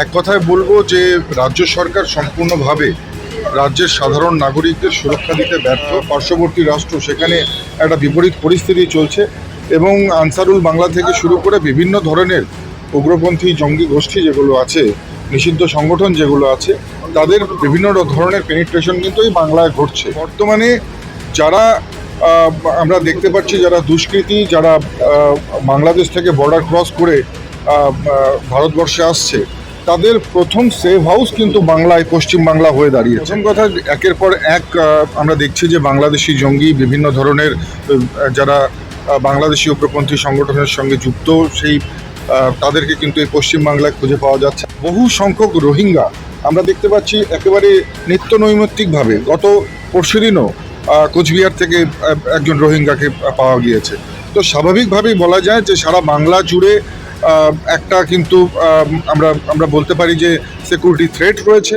এক কথায় বলব যে রাজ্য সরকার সম্পূর্ণভাবে রাজ্যের সাধারণ নাগরিকদের সুরক্ষা দিতে ব্যর্থ। পার্শ্ববর্তী রাষ্ট্র সেখানে একটা বিপরীত পরিস্থিতি চলছে এবং আনসারুল বাংলা থেকে শুরু করে বিভিন্ন ধরনের উগ্রপন্থী, জঙ্গি গোষ্ঠী যেগুলো আছে, নিষিদ্ধ সংগঠন যেগুলো আছে, তাদের বিভিন্ন ধরনের পেনিট্রেশন কিন্তু এই বাংলায় ঘটছে। বর্তমানে যারা আমরা দেখতে পাচ্ছি যারা দুষ্কৃতী, যারা বাংলাদেশ থেকে বর্ডার ক্রস করে ভারতবর্ষে আসছে তাদের প্রথম সেভ হাউস কিন্তু বাংলায় পশ্চিম বাংলা হয়ে দাঁড়িয়েছে। প্রথম কথা, একের পর এক আমরা দেখছি যে বাংলাদেশি জঙ্গি বিভিন্ন ধরনের যারা বাংলাদেশি উগ্রপন্থী সংগঠনের সঙ্গে যুক্ত, সেই তাদেরকে কিন্তু এই পশ্চিম বাংলায় খুঁজে পাওয়া যাচ্ছে। বহু সংখ্যক রোহিঙ্গা, আমরা দেখতে পাচ্ছি একেবারে নিত্য নৈমিত্তিকভাবে গত পরশুদিনও কোচবিহার থেকে একজন রোহিঙ্গাকে পাওয়া গিয়েছে। তো স্বাভাবিকভাবেই বলা যায় যে সারা বাংলা জুড়ে একটা কিন্তু আমরা আমরা বলতে পারি যে সিকিউরিটি থ্রেট রয়েছে।